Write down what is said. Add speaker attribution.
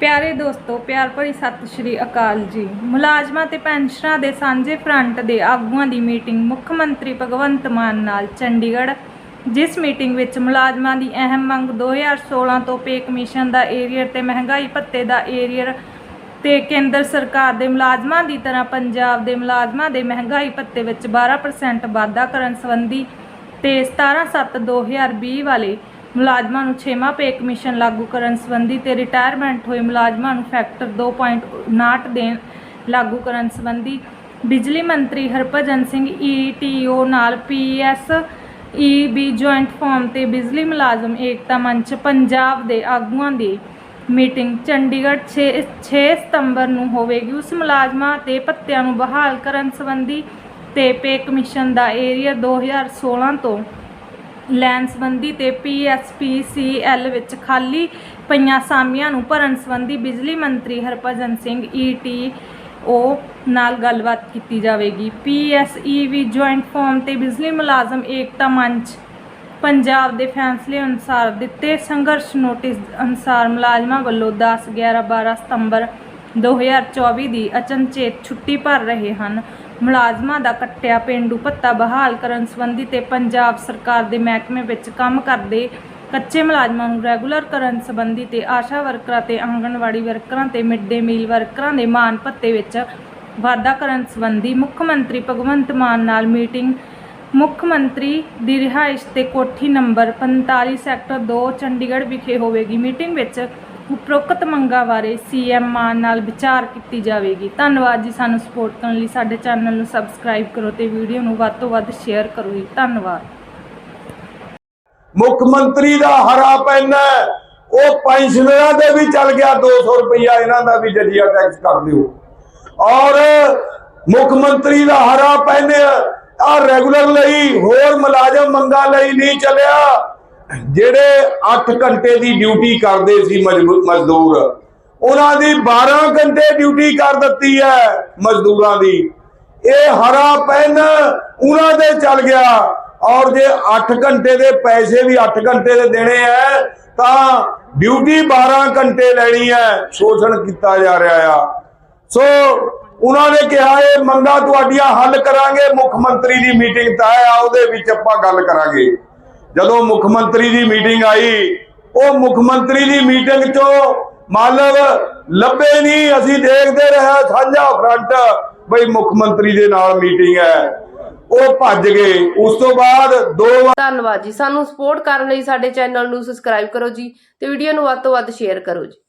Speaker 1: ਪਿਆਰੇ ਦੋਸਤੋ, ਪਿਆਰ ਭਰੀ ਸਤਿ ਸ਼੍ਰੀ ਅਕਾਲ ਜੀ। ਮੁਲਾਜ਼ਮਾਂ ਤੇ ਪੈਨਸ਼ਨਰਾਂ ਦੇ ਸਾਂਝੇ ਫਰੰਟ ਦੇ ਆਗੂਆਂ ਦੀ ਮੀਟਿੰਗ ਮੁੱਖ ਮੰਤਰੀ ਭਗਵੰਤ ਮਾਨ ਨਾਲ ਚੰਡੀਗੜ੍ਹ, ਜਿਸ ਮੀਟਿੰਗ ਵਿੱਚ ਮੁਲਾਜ਼ਮਾਂ ਦੀ ਅਹਿਮ ਮੰਗ 2016 ਤੋਂ ਪੇ ਕਮਿਸ਼ਨ ਦਾ ਏਰੀਅਰ ਤੇ ਮਹਿੰਗਾਈ ਭੱਤੇ ਦਾ ਏਰੀਅਰ ਤੇ ਕੇਂਦਰ ਸਰਕਾਰ ਦੇ ਮੁਲਾਜ਼ਮਾਂ ਦੀ ਤਰ੍ਹਾਂ ਪੰਜਾਬ ਦੇ ਮੁਲਾਜ਼ਮਾਂ ਦੇ ਮਹਿੰਗਾਈ ਭੱਤੇ ਵਿੱਚ 12% ਵਾਧਾ ਕਰਨ ਸੰਬੰਧੀ ਤੇ 17/7/2020 ਵਾਲੇ ਮੁਲਾਜ਼ਮਾਂ ਨੂੰ 6ਵਾਂ ਪੇ ਕਮਿਸ਼ਨ ਲਾਗੂ ਕਰਨ ਸੰਬੰਧੀ ਤੇ ਰਿਟਾਇਰਮੈਂਟ ਹੋਏ ਮੁਲਾਜ਼ਮਾਂ ਨੂੰ ਫੈਕਟਰ 2.59 ਦੇਣ ਲਾਗੂ ਕਰਨ ਸੰਬੰਧੀ ਬਿਜਲੀ ਮੰਤਰੀ ਹਰਭਜਨ ਸਿੰਘ ਈਟੀਓ ਨਾਲ ਪੀਐਸ ਈਬੀ ਜੁਆਇੰਟ ਫਾਰਮ ਤੇ ਬਿਜਲੀ ਮੁਲਾਜ਼ਮ ਏਕਤਾ ਮੰਚ ਪੰਜਾਬ ਦੇ ਆਗੂਆਂ ਦੀ ਮੀਟਿੰਗ ਚੰਡੀਗੜ੍ਹ 6 6 ਸਤੰਬਰ ਨੂੰ ਹੋਵੇਗੀ। ਉਸ ਮੁਲਾਜ਼ਮਾਂ ਤੇ ਭੱਤਿਆਂ ਨੂੰ ਬਹਾਲ ਕਰਨ ਸੰਬੰਧੀ ਤੇ ਪੇ ਕਮਿਸ਼ਨ ਦਾ ਏਰੀਆ 2016 ਤੋਂ ਲੈਣ ਸੰਬੰਧੀ ਤੇ ਪੀਐਸਪੀਸੀਐਲ ਵਿੱਚ ਖਾਲੀ ਪਈਆਂ ਸਾਮੀਆਂ ਨੂੰ ਭਰਨ ਸੰਬੰਧੀ ਬਿਜਲੀ ਮੰਤਰੀ ਹਰਭਜਨ ਸਿੰਘ ਈਟੀ ਉਹ ਨਾਲ ਗੱਲਬਾਤ ਕੀਤੀ ਜਾਵੇਗੀ। ਪੀਐਸਈਵੀ ਜੁਆਇੰਟ ਫਾਰਮ ਤੇ ਬਿਜਲੀ ਮੁਲਾਜ਼ਮ ਏਕਤਾ ਮੰਚ ਪੰਜਾਬ ਦੇ ਫੈਸਲੇ ਅਨੁਸਾਰ ਦਿੱਤੇ ਸੰਘਰਸ਼ ਨੋਟਿਸ ਅਨੁਸਾਰ ਮੁਲਾਜ਼ਮਾਂ ਵੱਲੋਂ 10 11 12 ਸਤੰਬਰ 2024 ਦੀ ਅਚਨਚੇਤ ਛੁੱਟੀ ਭਰ ਰਹੇ ਹਨ। ਮੁਲਾਜ਼ਮਾਂ ਦਾ ਕੱਟਿਆ ਪੇਂਡੂ ਭੱਤਾ ਬਹਾਲ ਕਰਨ ਸੰਬੰਧੀ ਤੇ ਪੰਜਾਬ ਸਰਕਾਰ ਦੇ ਮਹਿਕਮੇ ਵਿੱਚ ਕੰਮ ਕਰਦੇ ਕੱਚੇ ਮੁਲਾਜ਼ਮਾਂ ਨੂੰ ਰੈਗੂਲਰ ਕਰਨ ਸੰਬੰਧੀ ਤੇ ਆਸ਼ਾ ਵਰਕਰਾਂ ਤੇ ਆਂਗਣਵਾੜੀ ਵਰਕਰਾਂ ਤੇ ਮਿਡ ਡੇ ਮੀਲ ਵਰਕਰਾਂ ਦੇ ਮਾਨ ਭੱਤੇ ਵਿੱਚ ਵਾਧਾ ਕਰਨ ਸੰਬੰਧੀ ਮੁੱਖ ਮੰਤਰੀ ਭਗਵੰਤ ਮਾਨ ਨਾਲ ਮੀਟਿੰਗ। ਮੁੱਖ ਮੰਤਰੀ ਦੀ ਰਿਹਾਇਸ਼ ਤੇ ਕੋਠੀ ਨੰਬਰ 45 ਸੈਕਟਰ 2 ਚੰਡੀਗੜ੍ਹ ਵਿਖੇ ਹੋਵੇਗੀ ਮੀਟਿੰਗ ਵਿੱਚ ਉਪਰੋਕਤ ਮੰਗਾਂ ਬਾਰੇ ਸੀਐਮ ਮਾਨ ਨਾਲ ਵਿਚਾਰ ਕੀਤੀ ਜਾਵੇਗੀ। ਧੰਨਵਾਦ ਜੀ ਸਾਨੂੰ ਸਪੋਰਟ ਕਰਨ ਲਈ। ਸਾਡੇ ਚੈਨਲ ਨੂੰ ਸਬਸਕ੍ਰਾਈਬ ਕਰੋ ਤੇ ਵੀਡੀਓ ਨੂੰ ਵੱਧ ਤੋਂ ਵੱਧ ਸ਼ੇਅਰ ਕਰੋ ਜੀ। ਧੰਨਵਾਦ।
Speaker 2: ਮੁੱਖ ਮੰਤਰੀ ਦਾ ਹਰਾ ਪੈਨ ਉਹ ਪੈਨਸ਼ਨਰਾਂ ਦੇ ਵੀ ਚੱਲ ਗਿਆ। 200 ਰੁਪਈਆ ਇਹਨਾਂ ਦਾ ਵੀ ਜਜੀਆ ਟੈਕਸ ਕਰ ਦਿਓ। ਔਰ ਮੁੱਖ ਮੰਤਰੀ ਦਾ ਹਰਾ ਪੈਨ ਆ। ਰੈਗੂਲਰ ਲਈ, ਹੋਰ ਮੁਲਾਜ਼ਮ ਮੰਗਾਂ ਲਈ ਨਹੀਂ ਚੱਲਿਆ। ਜਿਹੜੇ 8 ਘੰਟੇ ਦੀ ਡਿਊਟੀ ਕਰਦੇ ਸੀ ਮਜ਼ਦੂਰ, ਉਹਨਾਂ ਦੀ 12 ਘੰਟੇ ਡਿਊਟੀ ਕਰ ਦਿੱਤੀ ਹੈ ਮਜ਼ਦੂਰਾਂ ਦੀ। ਇਹ ਹਰਾ ਪੈਨ ਉਹਨਾਂ ਦੇ ਚੱਲ ਗਿਆ ਔਰ ਜੇ 8 ਘੰਟੇ ਦੇ ਪੈਸੇ ਵੀ 8 ਘੰਟੇ ਦੇ ਦੇਣੇ ਹੈ, ਤਾਂ ਡਿਊਟੀ 12 ਘੰਟੇ ਲੈਣੀ ਹੈ, ਸ਼ੋਸ਼ਣ ਕੀਤਾ ਜਾ ਰਿਹਾ ਆ। ਸੋ ਉਹਨਾਂ ਨੇ ਕਿਹਾ, ਇਹ ਮੰਗਾਂ ਤੁਹਾਡੀਆਂ ਹੱਲ ਕਰਾਂਗੇ, ਮੁੱਖ ਮੰਤਰੀ ਦੀ ਮੀਟਿੰਗ ਤਾਂ ਹੈ, ਉਹਦੇ ਵਿੱਚ ਆਪਾਂ ਗੱਲ ਕਰਾਂਗੇ। ਜਦੋਂ ਮੁੱਖ ਮੰਤਰੀ ਦੀ ਮੀਟਿੰਗ ਆਈ, ਉਹ ਮੁੱਖ ਮੰਤਰੀ ਦੀ ਮੀਟਿੰਗ ਚੋਂ ਮਾਲਵ ਲੱਭੇ ਨਹੀਂ, ਅਸੀਂ ਦੇਖਦੇ ਰਹੇ, ਸਾਂਝਾ ਫਰੰਟ ਬਈ ਮੁੱਖ ਮੰਤਰੀ ਦੇ ਨਾਲ ਮੀਟਿੰਗ ਹੈ। ਉਹ ਭੱਜ ਗਏ। ਉਸ ਤੋਂ ਬਾਅਦ ਦੋ ਵਾਰ
Speaker 3: ਧੰਨਵਾਦ ਜੀ। ਸਾਨੂੰ ਸਪੋਰਟ ਕਰਨ ਲਈ ਸਾਡੇ ਚੈਨਲ ਨੂੰ ਸਬਸਕ੍ਰਾਈਬ ਕਰੋ ਜੀ ਤੇ ਵੀਡੀਓ ਨੂੰ ਵੱਧ ਤੋਂ ਵੱਧ ਸ਼ੇਅਰ ਕਰੋ ਜੀ।